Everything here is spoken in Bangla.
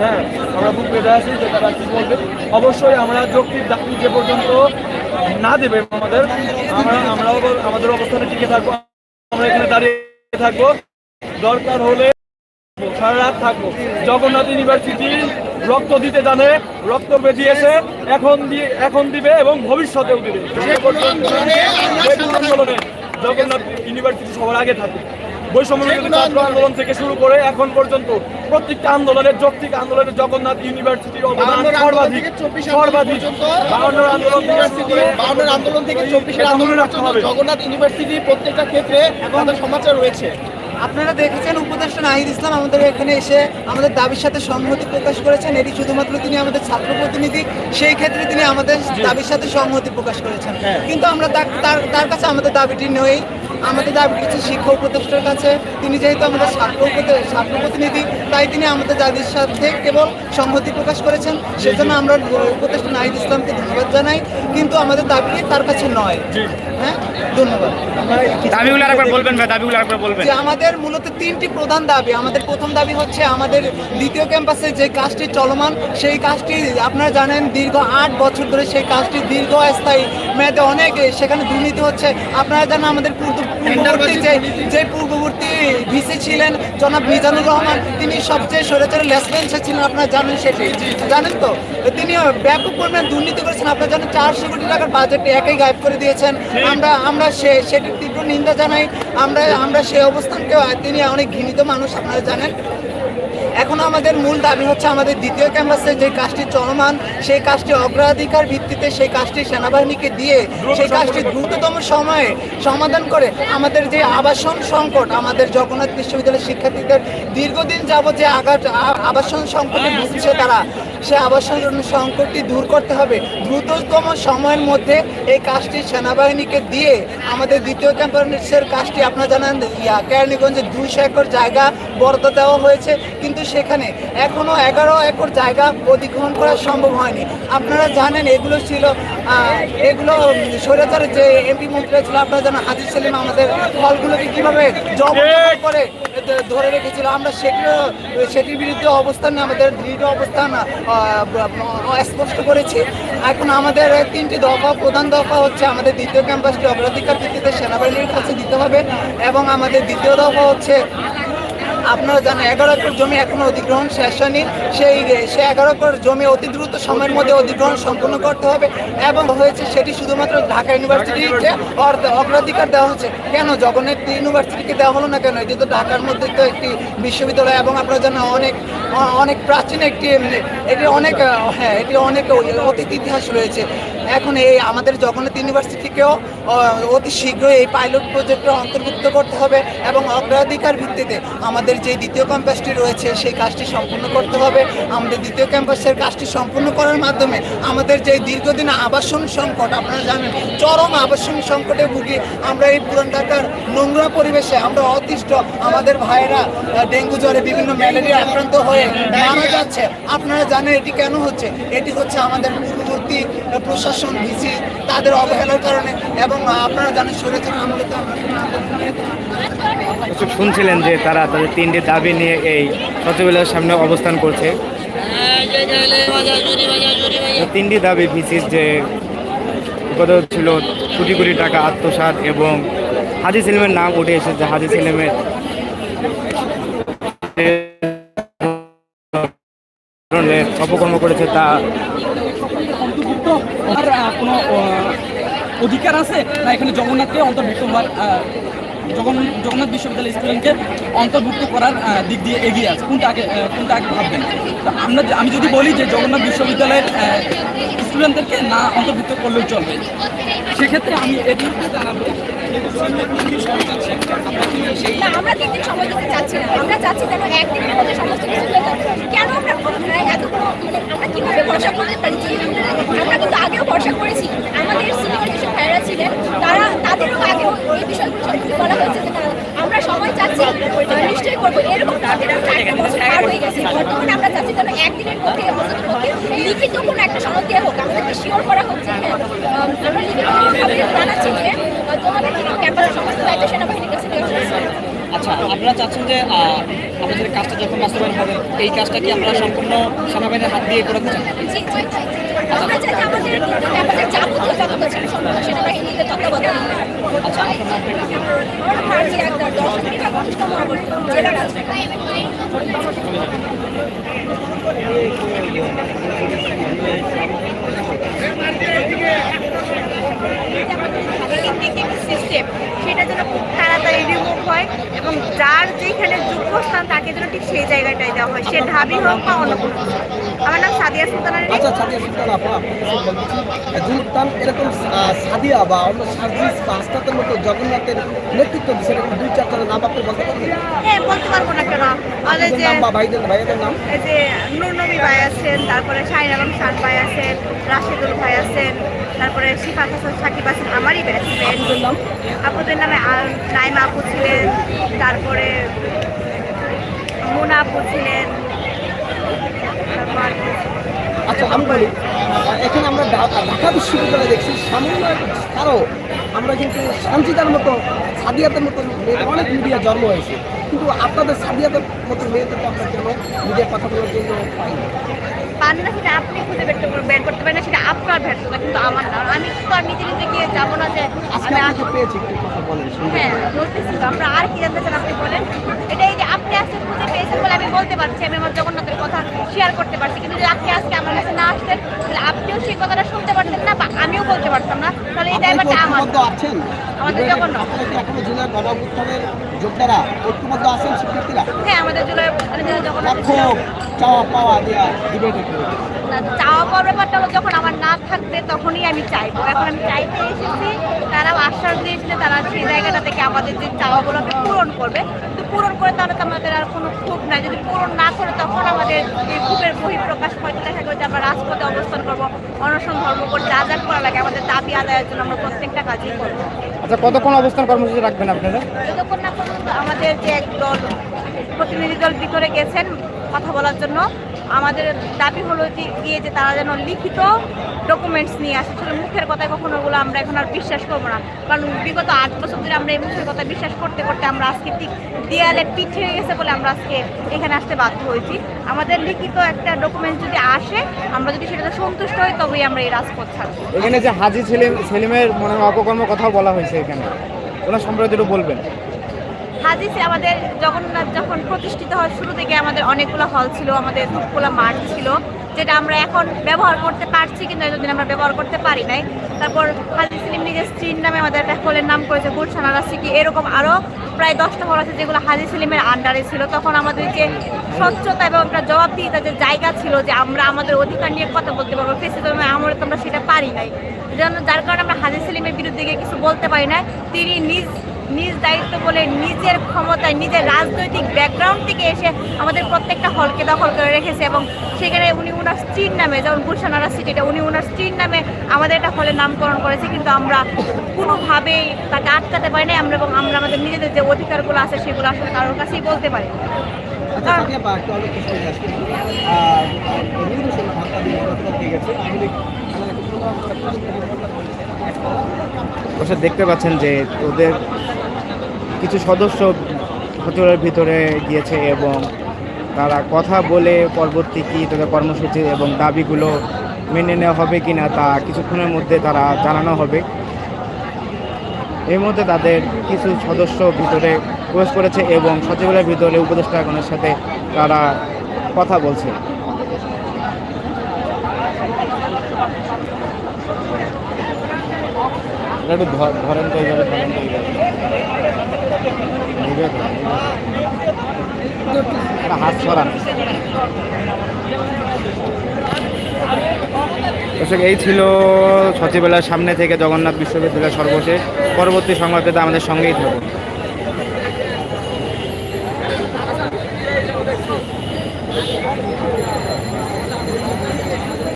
হ্যাঁ আমরা বুক পেতে আছি যে তারা কি বলবে? অবশ্যই আমরা যৌক্তিক দাবি যে পর্যন্ত না দেবে আমাদের, আমরা আমরাও আমাদের অবস্থানে টিকে থাকব, আমরা এখানে দাঁড়িয়ে থাকব। দরকার হলে সারা রাত থাকব। জগন্নাথ ইউনিভার্সিটি রক্ত দিতে জানে, রক্ত বেরিয়েছে এখন দিয়ে এখন দিবে এবং ভবিষ্যতেও দিবে। জগন্নাথ ইউনিভার্সিটি সবার আগে থাকে বৈষম্য বিরোধী ছাত্র আন্দোলন। থেকে শুরু করে এখন পর্যন্ত প্রত্যেকটা আন্দোলনের যৌক্তিক আন্দোলনে জগন্নাথ ইউনিভার্সিটির অবদান সর্বাধিক সর্বাধিক। আন্দোলন থেকে আন্দোলন চব্বিশের আন্দোলন রাখতে হবে। জগন্নাথ ইউনিভার্সিটি প্রত্যেকটা ক্ষেত্রে আমাদের সমাচার রয়েছে। আপনারা দেখেছেন উপদেষ্টা নাহিদ ইসলাম আমাদের এখানে এসে আমাদের দাবির সাথে সংহতি প্রকাশ করেছেন। এটি শুধুমাত্র তিনি আমাদের ছাত্র প্রতিনিধি সেই ক্ষেত্রে তিনি আমাদের দাবির সাথে সংহতি প্রকাশ করেছেন। কিন্তু আমরা তার- তার তার কাছে আমাদের দাবিটি নেই। আমাদের দাবি করছি শিক্ষক প্রতিষ্ঠানের কাছে। তিনি যেহেতু আমাদের ছাত্র ছাত্র প্রতিনিধি তাই তিনি আমাদের দাবির সাথে কেবল সংহতি প্রকাশ করেছেন। সেজন্য আমরা উপদেষ্টা নাহিদ ইসলামকে ধন্যবাদ জানাই। কিন্তু আমাদের দাবি তার কাছে নয়। হ্যাঁ? ধন্যবাদ। দাবিগুলো আরেকবার বলবেন ভাই দাবিগুলো আরেকবার বলবেন। আমাদের মূলত তিনটি প্রধান দাবি আমাদের প্রথম দাবি হচ্ছে আমাদের দ্বিতীয় ক্যাম্পাসে যে কাজটি চলমান সেই কাজটি আপনারা জানেন দীর্ঘ আট বছর ধরে সেই কাজটি দীর্ঘ স্থায়ী মেয়াদে অনেক সেখানে দুর্নীতি হচ্ছে। আপনারা জানেন আমাদের পূর্ব- পূর্ববর্তী যে যে পূর্ববর্তী ভিসি ছিলেন জনাব মিজানুর রহমান, তিনি সবচেয়ে সরেচারে লেসপেন্সে ছিলেন আপনারা জানেন সেটি। জানেন তো? তিনি ব্যাপক পরিমাণ দুর্নীতি করেছেন, আপনারা জানেন চারশো কোটি টাকার বাজেটটি একাই গায়েব করে দিয়েছেন। আমরা আমরা সে, সেটির তীব্র নিন্দা জানাই। আমরা আমরা সেই অবস্থানকে তিনি অনেক ঘৃণিত মানুষ, আপনারা জানেন। এখন আমাদের মূল দাবি হচ্ছে আমাদের দ্বিতীয় ক্যাম্পাসে যে কাজটি চলমান, সেই কাজটি অগ্রাধিকার ভিত্তিতে সেই কাজটি সেনাবাহিনীকে দিয়ে সেই কাজটি দ্রুততম সময়ে সমাধান করে আমাদের যে আবাসন সংকট, আমাদের জগন্নাথ বিশ্ববিদ্যালয়ের শিক্ষার্থীদের দীর্ঘদিন যাবত যে আঘাত আবাসন সংকটে ভুগছে তারা সে আবাসন সংকটটি দূর করতে হবে। দ্রুততম সময়ের মধ্যে এই কাজটি সেনাবাহিনীকে দিয়ে আমাদের দ্বিতীয় ক্যাম্পাসের কাজটি আপনারা জানান ইয়া কেরানীগঞ্জে দুইশো একর জায়গা বরাদ্দ দেওয়া হয়েছে। কিন্তু সেখানে এখনও এগারো একর জায়গা অধিগ্রহণ করা সম্ভব হয়নি। আপনারা জানেন এগুলো ছিল এগুলো স্বৈরাচারের যে এমপি মন্ত্রী ছিল, আপনারা জানেন হাজির সেলিম আমাদের ফলগুলোকে কীভাবে জবরদখল করে ধরে রেখেছিল। আমরা সেগুলো সেটির বিরুদ্ধে অবস্থান আমাদের দৃঢ় অবস্থান স্পষ্ট করেছি। এখন আমাদের তিনটি দফা, প্রধান দফা হচ্ছে আমাদের দ্বিতীয় ক্যাম্পাসটি অগ্রাধিকার ভিত্তিতে সেনাবাহিনীর কাছে দিতে হবে এবং আমাদের দ্বিতীয় দফা হচ্ছে আপনারা জানেন, এগারো একর জমি এখনও অধিগ্রহণ শেষ হয়নি। সেই, সে এগারো একর জমি অতি দ্রুত সময়ের মধ্যে অধিগ্রহণ সম্পূর্ণ করতে হবে এবং হয়েছে সেটি শুধুমাত্র ঢাকা ইউনিভার্সিটিকে অগ্রাধিকার দেওয়া হচ্ছে। কেন? জগন্নাথ ইউনিভার্সিটিকে দেওয়া হলো না কেন? এটি তো ঢাকার মধ্যে তো একটি বিশ্ববিদ্যালয় এবং আপনারা জানেন অনেক অনেক প্রাচীন একটি, এটি অনেক হ্যাঁ এটি অনেক অতীত ইতিহাস রয়েছে। এখন এই আমাদের জগন্নাথ ইউনিভার্সিটিকেও অতি শীঘ্রই এই পাইলট প্রজেক্টে অন্তর্ভুক্ত করতে হবে এবং অগ্রাধিকার ভিত্তিতে আমাদের যে দ্বিতীয় ক্যাম্পাসটি রয়েছে, সেই কাজটি সম্পূর্ণ করতে হবে। আমাদের দ্বিতীয় ক্যাম্পাসের কাজটি সম্পূর্ণ করার মাধ্যমে আমাদের যে দীর্ঘদিন আবাসন সংকট, আপনারা জানেন, চরম আবাসন সংকটে ভুগি আমরা এই পুরান ঢাকার নোংরা পরিবেশে আমরা অতিষ্ঠ। আমাদের ভাইয়েরা ডেঙ্গু জ্বরে বিভিন্ন ম্যালেরিয়া আক্রান্ত হয়ে মারা যাচ্ছে। আপনারা জানেন এটি কেন হচ্ছে? এটি হচ্ছে আমাদের পূর্ববর্তী প্রশাসন ভিসি তাদের অবহেলার কারণে, এবং আপনারা জানেন সরেছেন আমলে তো শুনছিলেন যে তারা তাদের তিনটি দাবি নিয়ে এই সচিবালয়ের সামনে অবস্থান করছে। তিনটি দাবি ভিসির যে উপাদান ছিল, কোটি কোটি টাকা আত্মসাৎ এবং হাজি সেলিমের নাম উঠে এসেছে, হাজি সেলিমের অপকর্ম করেছে তা অন্তর্ভুক্ত কোনো অধিকার আছে? না, এখানে জগন্নাথকে অন্তর্ভুক্ত হওয়ার জগন্নাথ বিশ্ববিদ্যালয় স্টুডেন্টকে অন্তর্ভুক্ত করার দিক দিয়ে এগিয়ে আছে। কোনটা আগে কোনটা আগে ভাববেন? তো আমরা আমি যদি বলি যে জগন্নাথ বিশ্ববিদ্যালয়ের স্টুডেন্টদেরকে না অন্তর্ভুক্ত করলেও চলবে। সেক্ষেত্রে আমি এটি জানাব কেন আমরা মানে কীভাবে করতে পারি যে আমরা কিন্তু আগেও ভরসা করেছি আমাদের সিনিয়র যেসব ভাইয়েরা ছিলেন তারা তাদেরও আগেও এই বিষয়গুলো সব বলা হয়েছে যে তারা- আমরা সময় চাচ্ছি আহ, নিশ্চয়ই করব এরকম তাদের হয়ে গেছে। বর্তমানে আমরা চাচ্ছি যেন একদিনের মধ্যে পক্ষে লিখিত কোনো একটা সনদ দেওয়া হোক আমাদেরকে শিওর করা হচ্ছে? হ্যাঁ আমরা লিখিতভাবে জানাচ্ছি যে তোমাদের ক্যাম্পাসের সমস্ত দায়িত্ব সেনাবাহিনীর কাছে দেওয়া হয়েছে। আচ্ছা আপনারা চাচ্ছেন যে আপনাদের কাজটা যখন বাস্তবায়ন হবে এই কাজটা কি আপনারা সম্পূর্ণ সেনাবাহিনীর হাত দিয়ে চান জি জি। আমরা চাই আমাদের আমাদের যাবতীয় ছিল সম্পূর্ণ সেনাবাহিনীতে তত্ত্বাবধানে কি? একদম দশ মিনিট ঘনিষ্ঠতম জেলার আছে সিস্টেম সেটা যেন খুব তাড়াতাড়ি রিমুভ হয় এবং যার যেখানে যোগ্য স্থান তাকে যেন ঠিক সেই জায়গাটায় দেওয়া হয় সে ঢাবি হোক বা অন্য কোনো আমার নাম সাদিয়া সুলতানা। আচ্ছা সাদিয়া সুলতান আপা এরকম সাদিয়া বা অন্য সার্জিস বা আস্তাতের মতো জগন্নাথের নেতৃত্ব দিচ্ছে এরকম দুই চারটা নাম আপনি বলতে পারবেন? হ্যাঁ বলতে পারব না কেন? আমাদের যে নাম বা ভাইদের ভাইয়াদের নাম? এই যে নূর ভাই আছেন তারপরে শাহিন আলম শান ভাই আছেন রাশেদুল ভাই আছেন তারপরে শিফাত হাসান সাকিব আছেন আমারই ব্যাটসম্যান আপুদের নামে? নাইমা আপু ছিলেন তারপরে মুনা আপু ছিলেন আচ্ছা আমি বলি এখানে আমরা ঢাকা বিশ্ববিদ্যালয়ে দেখছি সামান্য তারও আমরা কিন্তু সঞ্চিতার মতো সাদিয়াতের মতো মেয়েদের অনেক মিডিয়া জন্ম হয়েছে। কিন্তু আপনাদের সাদিয়াতের মতো মেয়েদের তো আপনার জন্য মিডিয়া কথা বলার জন্য। পান না সেটা আপনি খুঁজে বের করতে বের করতে পারেন না সেটা আপনার ব্যর্থতা কিন্তু আমার না। আমি তো আর নিজে নিজে গিয়ে যাব না যে আমি আপনাকে পেয়েছি একটু কথা বলেন হ্যাঁ বলতেছি আমরা আর কি জানতে চান আপনি বলেন। এটাই যে আপনি আজকে খুঁজে পেয়েছেন বলে আমি বলতে পারছি আমি আমার জগন্নাথের কথা শেয়ার করতে পারছি। কিন্তু যদি আপনি আজকে আমার কাছে না আসতেন তাহলে আপনিও সেই কথাটা শুনতে পারতেন না বা আমিও বলতে পারতাম না। তাহলে এই দায়ভারটা আমার। আমাদের জগন্নাথ। যোদ্ধারা ঐক্যবদ্ধ আছেন শিক্ষার্থীরা? হ্যাঁ আমাদের জুলাই মানে জগন্নাথ চাওয়া পাওয়া দেওয়া চাওয়া পাওয়ার ব্যাপারটা যখন আমার না থাকবে তখনই আমি চাইব। এখন আমি চাইতে এসেছি তারাও আশ্বাস দিয়েছে তারা সেই জায়গাটা থেকে আমাদের যে চাওয়াগুলোকে পূরণ করবে। কিন্তু পূরণ করে তাহলে তো আমাদের আর কোনো ক্ষোভ নাই। যদি পূরণ না করে তখন আমাদের এই ক্ষোভের বহিঃপ্রকাশ হয়তো দেখা গেলো যে আমরা রাজপথে অবস্থান করব অনশন ধর্ম করতে যা যা করা লাগে আমাদের দাবি আদায়ের জন্য আমরা প্রত্যেকটা কাজই করব। আচ্ছা কতক্ষণ অবস্থান কর্মসূচি রাখবেন আপনারা? যতক্ষণ না পর্যন্ত আমাদের যে এক দল প্রতিনিধি দল ভিতরে গেছেন কথা বলার জন্য আমাদের দাবি হলো যে গিয়ে যে তারা যেন লিখিত ডকুমেন্টস নিয়ে আসে। আসলে মুখের কথায় কখনো ওগুলো আমরা এখন আর বিশ্বাস করব না। কারণ বিগত আট বছর ধরে আমরা এই মুখের কথা বিশ্বাস করতে করতে আমরা আজকে ঠিক দেয়ালে পিঠ গেছে বলে আমরা আজকে এখানে আসতে বাধ্য হয়েছি। আমাদের লিখিত একটা ডকুমেন্ট যদি আসে, আমরা যদি সেটাতে সন্তুষ্ট হই, তবেই আমরা এই রাজপথ ছাড়বো। এখানে যে হাজি সেলিম সেলিমের মনে অপকর্ম কথাও বলা হয়েছে এখানে। ওনার সম্পর্কে একটু বলবেন। হাজিসে আমাদের জগন্নাথ যখন প্রতিষ্ঠিত হয়, শুরু থেকে আমাদের অনেকগুলো হল ছিল, আমাদের ধূপগুলো মাঠ ছিল, যেটা আমরা এখন ব্যবহার করতে পারছি কিন্তু এতদিন আমরা ব্যবহার করতে পারি নাই। তারপর হাজি সেলিম নিজের স্ত্রীর নামে আমাদের একটা হলের নাম করেছে গুলশানারা সিটি এরকম আরও প্রায় দশটা হল আছে যেগুলো হাজি সেলিমের আন্ডারে ছিল। তখন আমাদের যে স্বচ্ছতা এবং একটা জবাবদিহিতা যে জায়গা ছিল যে আমরা আমাদের অধিকার নিয়ে কথা বলতে পারব ফেসে তো আমরা তো আমরা সেটা পারি নাই। জন্য যার কারণে আমরা হাজি সেলিমের বিরুদ্ধে গিয়ে কিছু বলতে পারি না তিনি নিজ নিজ দায়িত্ব বলে নিজের ক্ষমতায় নিজের রাজনৈতিক ব্যাকগ্রাউন্ড থেকে এসে আমাদের প্রত্যেকটা হলকে দখল করে রেখেছে এবং সেখানে উনি ওনার স্ত্রীর নামে যেমন গুলশানারা সিটিটা উনি ওনার স্ত্রীর নামে আমাদের একটা হলের নামকরণ করেছে। কিন্তু আমরা কোনোভাবেই তাকে আটকাতে পারি না আমরা এবং আমরা আমাদের নিজেদের যে অধিকারগুলো আছে সেগুলো আসলে কারোর কাছেই বলতে পারি। আচ্ছা অবশ্য দেখতে পাচ্ছেন যে ওদের কিছু সদস্য সচিবালয়ের ভিতরে গিয়েছে এবং তারা কথা বলে পরবর্তী কী তাদের কর্মসূচি এবং দাবিগুলো মেনে নেওয়া হবে কি না তা কিছুক্ষণের মধ্যে তারা জানানো হবে। এই মধ্যে তাদের কিছু সদস্য ভিতরে প্রবেশ করেছে এবং সচিবালয়ের ভিতরে উপদেষ্টাগণের সাথে তারা কথা বলছে। একটু ধরেন তো এইভাবে ধরেন তো হাত দর্শক, এই ছিল সচিবালয়ের সামনে থেকে জগন্নাথ বিশ্ববিদ্যালয়ের সর্বশেষ। পরবর্তী সংবাদ পেতে আমাদের সঙ্গেই থাকুন।